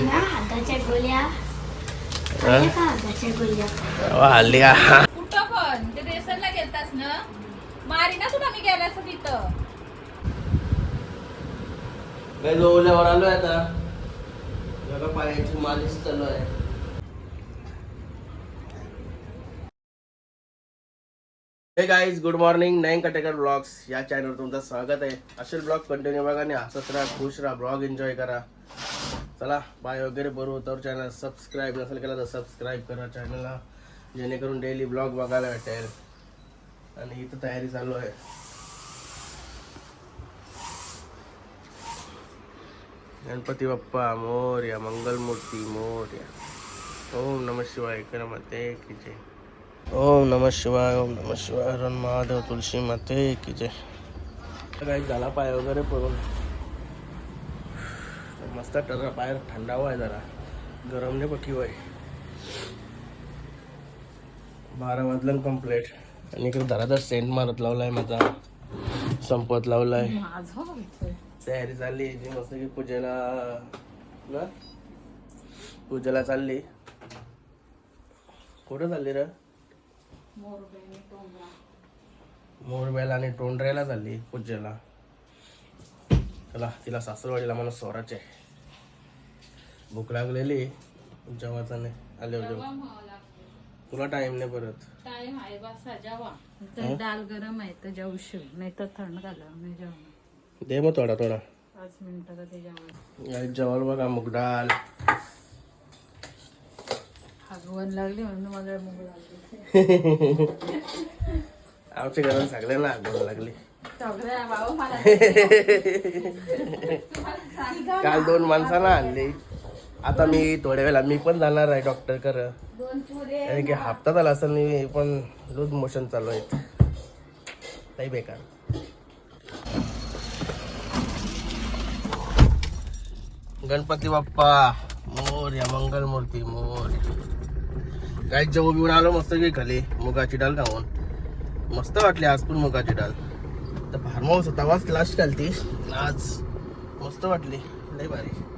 ना हाताच्या गोळ्या हा? खाल्ल्या का हाताच्या गोळ्या वा, हल्ली का कुठं पण ते रेसनला गेलतास ना मारी ना तुला मी तिथं काय ओल्यावर आलोय आता जरा पायाची मालिश चालू आहे हे गाईज गुड मॉर्निंग नाईन कटेकर ब्लॉग्स या चॅनलवर तुमचं स्वागत आहे असे ब्लॉग कंटिन्यू बघा आणि हसत राहा खुश राहा ब्लॉग एन्जॉय करा चला बाय वगैरे बरोबर तर चॅनल सबस्क्राईब नसेल केला तर सबस्क्राईब करा चॅनलला जेणेकरून डेली ब्लॉग बघायला भेटेल. आणि इथं तयारी चालू आहे. गणपती बाप्पा मोर्या मंगलमूर्ती मोर्या. ओम नम शिवाय कर माते की जय. ओम नम शिवाय ओम नम शिवाय रण महादेव तुलसी माते की जय. काही झाला पाय वगैरे मस्त टरा पाय थंडावा आहे जरा. गरम नाही पकी वय बारा वाजलं कंप्लीट आणि इकडे घरात सेंट मारत लावलाय माझा. संपत लावलाय. तयारी चालली. जी मस्त की पूजेला ना? पूजेला चालली. कुठं चालली र? मोरबेला आणि टोंडऱ्याला चालली पूजेला. चला तिला सासरवाडीला मला स्वराचे भूक लागलेली जेवायचा नाही आले होते. तुला टाइम नाही परत. टाइम आहे बसा जेवा तर डाल गरम आहे तर जेवू शिव. नाही तर थंड नाही जेवण दे मग थोडा थोडा. पाच मिनिटं का ते जेवण? जेवायला बघा मूग डाळ. हगवण लागली म्हणून मला मुग लागली. आमच्या घरात सगळ्यांना आठवण लागली. काल दोन माणसांना आणली. आता मी थोड्या वेळा मी पण जाणार आहे डॉक्टर कर. कारण की हप्ता झाला असं मी पण लूज मोशन चालू आहेत नाही बेकार. गणपती बाप्पा मोर या मंगलमूर्ती मोर. काय जेवू बिवून आलो मस्त की खाली मुगाची डाळ खाऊन. मस्त वाटली आज पण मुगाची डाळ तर फार्म हाऊस होता वाच लास्ट घालती आज मस्त वाटली. लय भारी.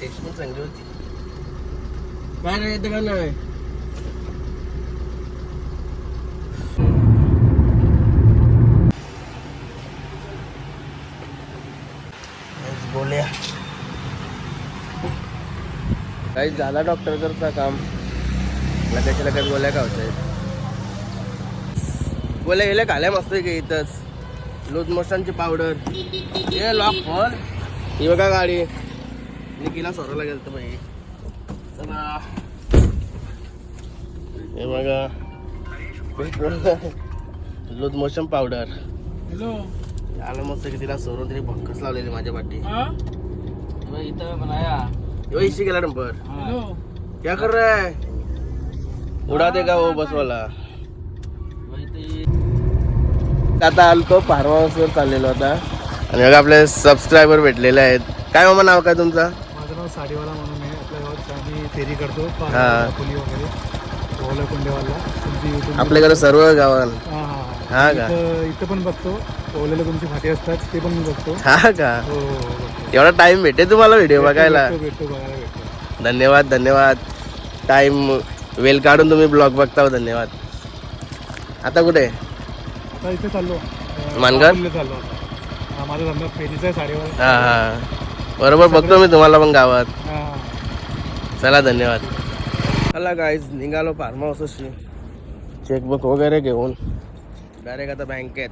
टेस्ट पण चांगली होती. नाही येते का नाही. बोलूया. काही झाला डॉक्टर करता काम? लगेच लगेच बोल्या का होतंय बोल्या गेल्या खाल्या मस्त की इथंच. लूज मोशनची पावडर हे लॉक खोल. ही बघा गाडी. निकीला सोरायला गेलं तर बाई. चला हे बघा. Loose motion powder. हॅलो. आलं मस्त की तिला सोडून तरी भंकस लावलेली माझ्या पाठी. इथं बनाया. यो इशी गेला नंबर. क्या कर रहा है? उडा दे का वो बस वाला. आता आलतो फार्म हाऊसवर चाललेलो होता आणि बघा आपले सबस्क्रायबर भेटलेले आहेत. काय मामा नाव काय तुमचं? नाव साडीवाला म्हणून आहे. आपल्या गावात आम्ही फेरी करतो. खोली वगैरे. ओला कुंडेवाला तुमची आपल्याकडे सर्व गावात. हा हा. हा का? इथं इथं पण बघतो. ओलेला तुमची फाटी असतात ते पण मी बघतो. हा का? हो हो, हो, बघतो. एवढा टाइम भेटेल तुम्हाला व्हिडिओ बघायला? भेटतो भेटतो बघायला भेटतो. धन्यवाद धन्यवाद. टाइम वेल काढून तुम्ही ब्लॉग बघता धन्यवाद. आता कुठे? आता इथे चाललो. अं, चाललो आता. हा, माझा धंदा फेरीचा आहे साडीवाला. हा हा. बरोबर बघतो मी तुम्हाला पण गावात. चला धन्यवाद. चला गाईज निघालो फार्म हाऊसशी चेकबुक वगैरे घेऊन. डायरेक्ट आता बँकेत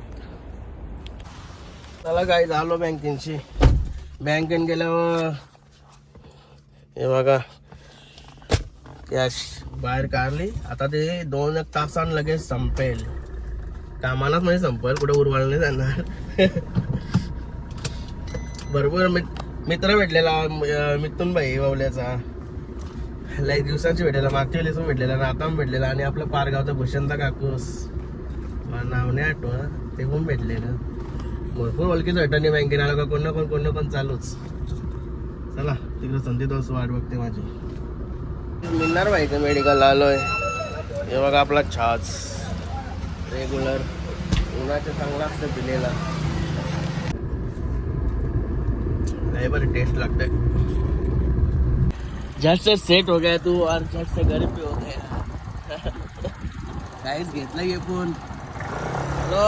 चला गाईज आलो बँकेची बँकेत गेल्यावर हे बघा. कॅश बाहेर काढली. आता ते दोन एक तासान लगेच संपेल. कामालाच म्हणजे संपेल कुठे उरवाळ नाही जाणार. भरपूर मित- मित्र भेटलेला म- मिथून भाई बावल्याचा लई दिवसांची भेटलेला मागच्या वेळेस पण भेटलेला आणि आता पण भेटलेला आणि आपलं पारगावचा भूषणचा काकूस. मला नाव नाही आठवत ते पण भेटलेलं भरपूर ओळखीचं अटर्नी बँकेने आलं का कोण ना कोण कोण ना कोण चालूच. चला तिकडे संधी दोस वाट बघते माझी. मिळणार व्हायचं मेडिकल आलोय. हे बघा आपला छाच. रेग्युलर उन्हाच्या चांगला असतं पिलेला. नाही बरं टेस्ट लागतंय झट से सेट हो गया तू और झट से गरीब भी हो गया। गाइस घेतला ये फ़ोन तो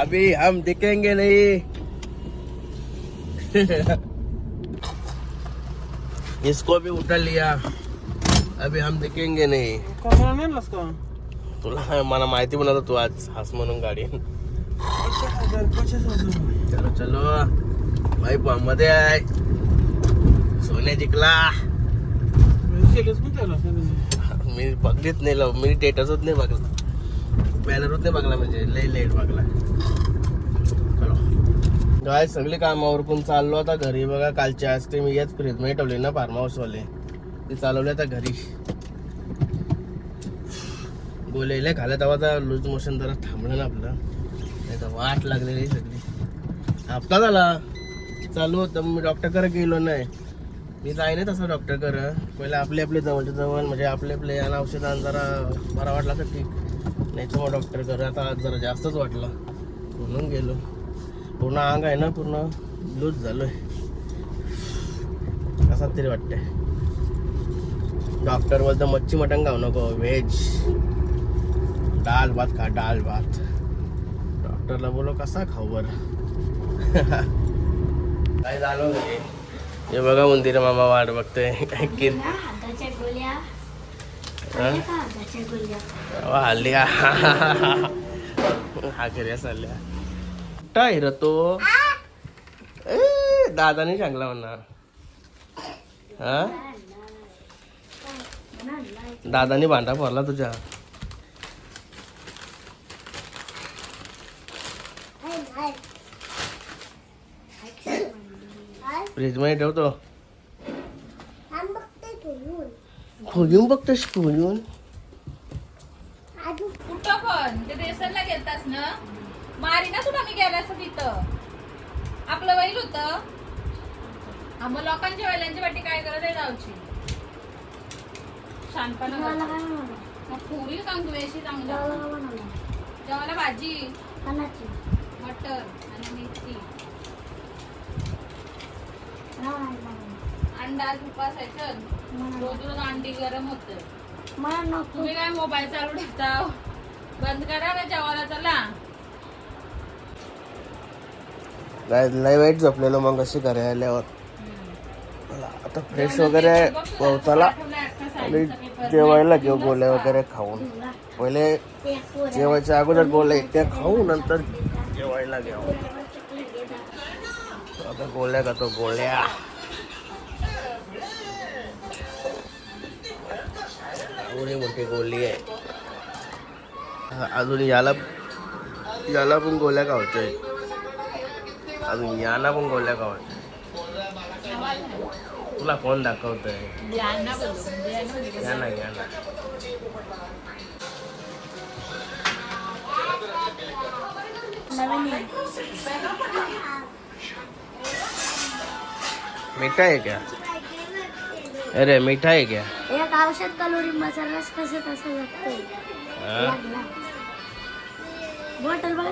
अभी हम दिखेंगे नहीं। इसको भी उठा लिया। अभी हम दिखेंगे नहीं। तुला मला माहिती पण तू आज हास म्हणून गाडी। चलो चलो। मध्ये आहे. सोन्या जिंकला. मी बघलीच नाही लव मी टेटसच नाही बघला. बॅनरच नाही बघला म्हणजे लई लेट बघला. चलो. काय सगळी कामावर पण चाललो आता घरी बघा कालच्या आज ते मी याच फ्रीजमध्ये ठेवले ना फार्म हाऊस वाले. ते चालवले आता घरी. गोलेले खाल्या तेव्हा तर लूज मोशन जरा थांबलं ना आपलं. नाही तर वाट लागलेली सगळी. हप्ता झाला. चालू होतं मी डॉक्टरकडे गेलो नाही. मी जाईन तसं डॉक्टरकडं पहिले आपले आपले जवळच्या जवळ म्हणजे आपले आपले आणि औषधान जरा बरा वाटला तर ठीक. नाही तर मग डॉक्टरकडं आता जरा जास्तच वाटला. म्हणून गेलो. पूर्ण अंग आहे ना पूर्ण लूज झालोय. असं तरी वाटतंय. डॉक्टर बोलतं मच्छी मटण खाऊ नको व्हेज डाल भात खा डाल भात डॉक्टरला बोलो कसा खाऊ बरं? काय झालं हे बघा उंदीर मामा वाट बघतोय. हा? हल्ली हा हा घरी चालल्या. काय र तो? ए, दादाने सांगला म्हणा. हा? दादाने भांडा भरला तुझ्या? फ्रीजमध्ये ठेवतो. खोलून बघतोस खोलून. कुठं पण? ते देसरला गेलतास ना? मारी ना तुला मी गेल्यास तिथं. आपलं वैल होत. मग लोकांच्या वैलांची वाटी काय करत आहे जाऊची शानपणा मग पुरी कांगवेशी चांगलं? जेवायला भाजी? मटर आणि बनवलं. अंडा उपासायचं रोज रोज अंडी गरम होत. तुम्ही काय मोबाईल चालू ठेवता? बंद करा ना जेवायला चला. लय वाईट झोपलेलो मग कशी घरी आल्यावर. आता फ्रेश वगैरे पोहोचाला. आणि जेवायला घेऊ गोळ्या वगैरे खाऊन. पहिले. जेवायच्या अगोदर गोळ्या त्या खाऊ नंतर जेवायला घेऊ घेतात. आता गोळ्या खातो गोळ्या एवढी मोठी गोळी आहे हा, अजून याला याला पण गोळ्या खावतोय अजून याला पण गोळ्या खावतोय तुला कोण दाखवतोय यांना बोलू यांना। या ना या ना नवीन। आहे. मीठा है क्या? अरे मीठा है क्या? एक औषध कलोरी मसालाच कसं कसं हा? बॉटल बघा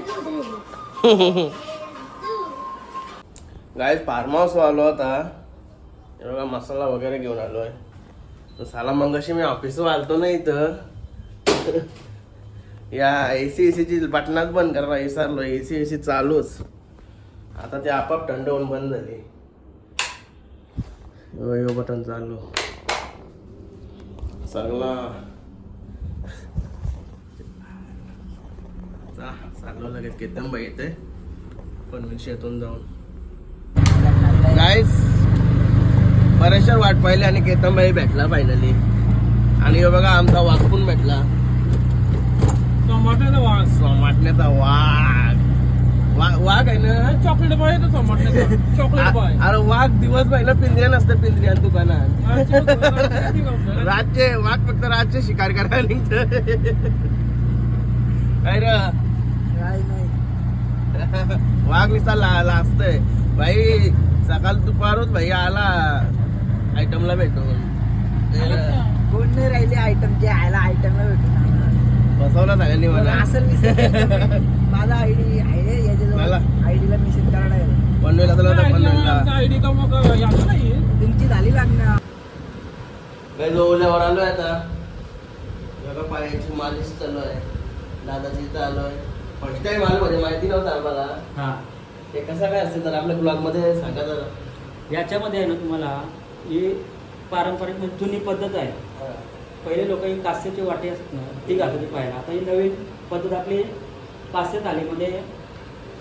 गाईज फार्म हाऊस आलो हे बघा मसाला वगैरे घेऊन आलोय तर साला मग अशी मी ऑफिस आलतो ना इथं. या एसी एसीची बटनात बंद करा विसरलो एसी एसी चालूच. आता ते आपाप थंड होऊन बंद झाली. यो यो बटन चालू चांगला चाललो लगेच. केतन येते पण शेतून जाऊन. गाईस बऱ्याचशा वाट पाहिली आणि केतनबाई भेटला फायनली आणि हे बघा आमचा वाघ पण भेटला. सोमाटण्याचा वाघ. वा- वाघ. आहे ना चॉकलेट बॉय तो चॉकलेट चॉकलेट बॉय अरे वाघ दिवस पहिला पिंजऱ्या नसतं पिंजऱ्या दुकानात. रातचे वाघ फक्त रातचे शिकार करायला निघत. काय रे? वाघ नुसता ला असतंय भाई सकाळ दुपारच भाई आला. आयटमला भेटून कोण नाही राहिले आयटम जे आयला आयटमला भेटून बसवला सगळ्यांनी मला असं माझा आयडी आहे याच्याजवळ मला? आयडीला मेसेज करायला आहे. पनवेल आता पनवेलला. आयडी का मग याचं नाही. तुमची झाली लागणार. ओल्यावर आता? बघा पायाची मालिश चालू आहे दादाची इथं आलोय. फर्स्ट टाइम आलो म्हणजे माहिती नव्हतं आम्हाला. हा. ते कसं काय असते तर आपल्या ब्लॉगमध्ये सांगा जरा याच्यामध्ये आहे ना तुम्हाला ही पारंपरिक म्हणजे जुनी पद्धत आहे. हा. पहिले लोक ही कास्याची वाटी असत ना ती घालायची पाहायला आता ही नवीन पद्धत आपली कास्य थालीमध्ये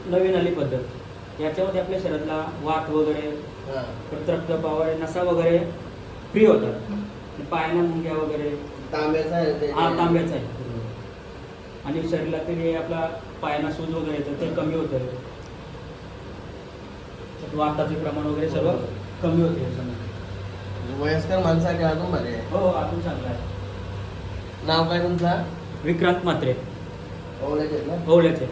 नवीन आली पद्धत. याच्यामध्ये आपल्या शरीरातला वात वगैरे हा. परत रक्तप्रवाह वगैरे नसा वगैरे फ्री होतात. पायांना मुंग्या वगैरे. तांब्याचं आहे ते. हा तांब्याचा आहे. आणि शरीरातील हे आपला पायांना सूज वगैरे येतं ते कमी होतं. वाताचे प्रमाण वगैरे सर्व कमी होते याच्यामध्ये. वयस्कर माणसाकडे अजून बरे आहे. हो अजून चांगला आहे. नाव काय तुमचा? विक्रांत मात्रे ओळख ना ओवल्याचे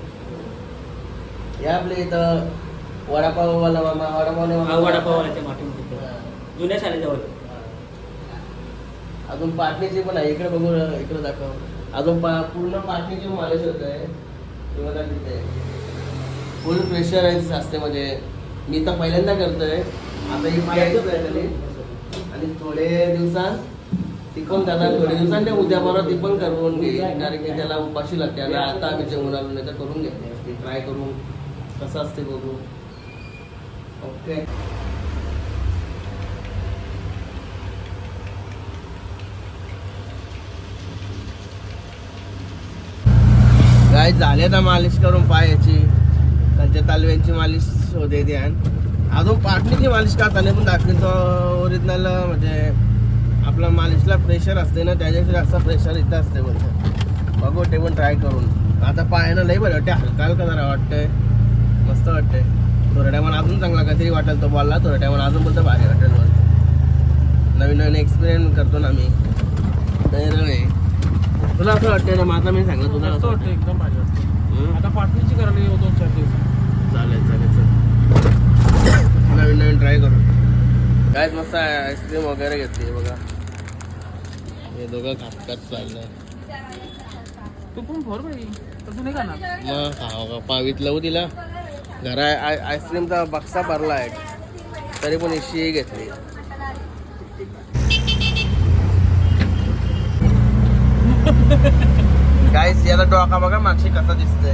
या आपल्या इथं वडापाववाला मामा वडापावने हा मामा वडापावाल्याच्या माठीमध्ये हा. जुन्या शाळेजवळ. अजून पाटणीची पण आहे. इकडे बघू इकडे दाखव. अजून पा पूर्ण पाटणीची मालिश होत आहे तिथे. फुल प्रेशराईज असते म्हणजे मी तर पहिल्यांदा करतोय. आता ही. यायचंच आहे. आणि थोडे दिवसात ती पण करणार थोडे दिवसांनी उद्या परवा ती पण करून घे कारण की त्याला उपाशी लागते. आणि आता आम्ही जेवण आलो नाही तर करून घेते ट्राय करून कसं असते बघू. ओके. काय झाले ना मालिश करून पायाची. त्यांच्या तालव्यांची मालिश होते आणि. अजून पाटणीची मालिश का चालेल पण दाखवतो ओरिजिनल म्हणजे आपला मालिशला प्रेशर असते ना त्याच्याशी जास्त प्रेशर इथं असते बोलतो बघू ते पण ट्राय करून. आता पायानं लई बरं वाटते हलका हलका जरा वाटतंय. मस्त वाटतंय. थोड्या टायमाला अजून चांगला काहीतरी वाटेल तो बोलला थोड्या टायमाला अजून बोलतो भारी वाटेल बोलतो नवीन नवीन एक्सपिरियन्स करतो ना मी. तुला असं वाटतंय ना माझा मी सांगलं तुला असं वाटतं एकदम भारी वाटतं? आता पाटणीची करायला येऊ दोन चार दिवस चालेल चालेल चल. नवीन नवीन ट्राय करू. काय मस्त आईस्क्रीम वगैरे घेतली बघा. हे दोघं खात चाललंय. तू पण फोर बाई? तू नाही खाणार. मग खावा का पावीत लावू तिला. घरा आय आईस्क्रीमचा बक्सा भरला आहे. तरी पण इशी घेतली. काय याला डोका बघा मागशी कसा दिसतोय.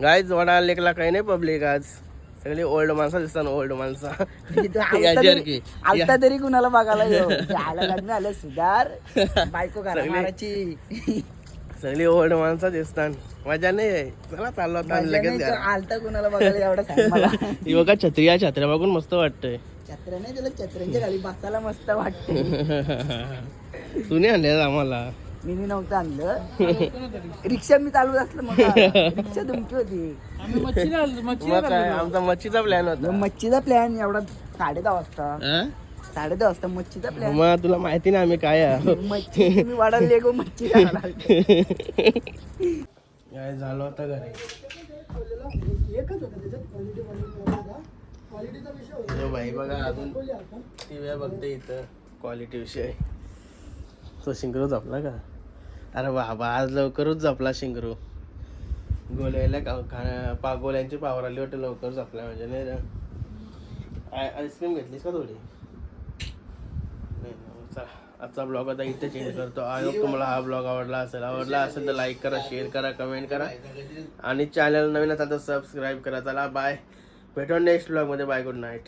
गाईज वडा लेकला काही नाही पब्लिक आज. सगळी ओल्ड माणसं दिसतात ओल्ड माणसं. आता तरी कुणाला बघायला लग्न आलं सुधार. बायको घरा सगळी- ओल्ड माणसं दिसतात. मजा नाही आहे. चला चाललो आता लगेच. आलता कुणाला बघायला एवढा बघा छत्री या छत्र्या बघून मस्त वाटतंय. छत्र नाही त्याला छत्र्यांच्या खाली बसायला मस्त वाटते तुम्ही आणले आम्हाला. मी नव्हतं आणलं. रिक्षा मी चालवत असलं मग रिक्षा तुमची होती. मग काय आमचा मच्छीचा प्लॅन होता. मच्छीचा प्लॅन एवढा साडे दहा वाजता. हा? साडे दहा वाजता मच्छीचा प्लॅन मग तुला माहिती ना आम्ही काय. मच्छी तुम्ही वाढायला गो मच्छी खायला. काय झालं होतं घरी? यो भाई बघा अजून टी व्ही बघते इथं. क्वालिटी विषय. तो शिंगरू झोपला का? अरे बाबा आज लवकरच झोपला शिंगरू. गोल्याला का खा- पा गोल्यांची पावर आली वाटतं लवकर झोपला म्हणजे नाही रे. आय- आईस्क्रीम घेतलीस का थोडी? नाही चला. आजचा ब्लॉग आता इथे चेंज करतो. आय होप तुम्हाला हा ब्लॉग आवडला असेल. आवडला असेल तर लाईक करा शेअर करा कमेंट करा. आणि चॅनल नवीन असाल तर सबस्क्राईब करा. चला बाय भेटो नेक्स्ट ब्लॉगमध्ये बाय गुड नाईट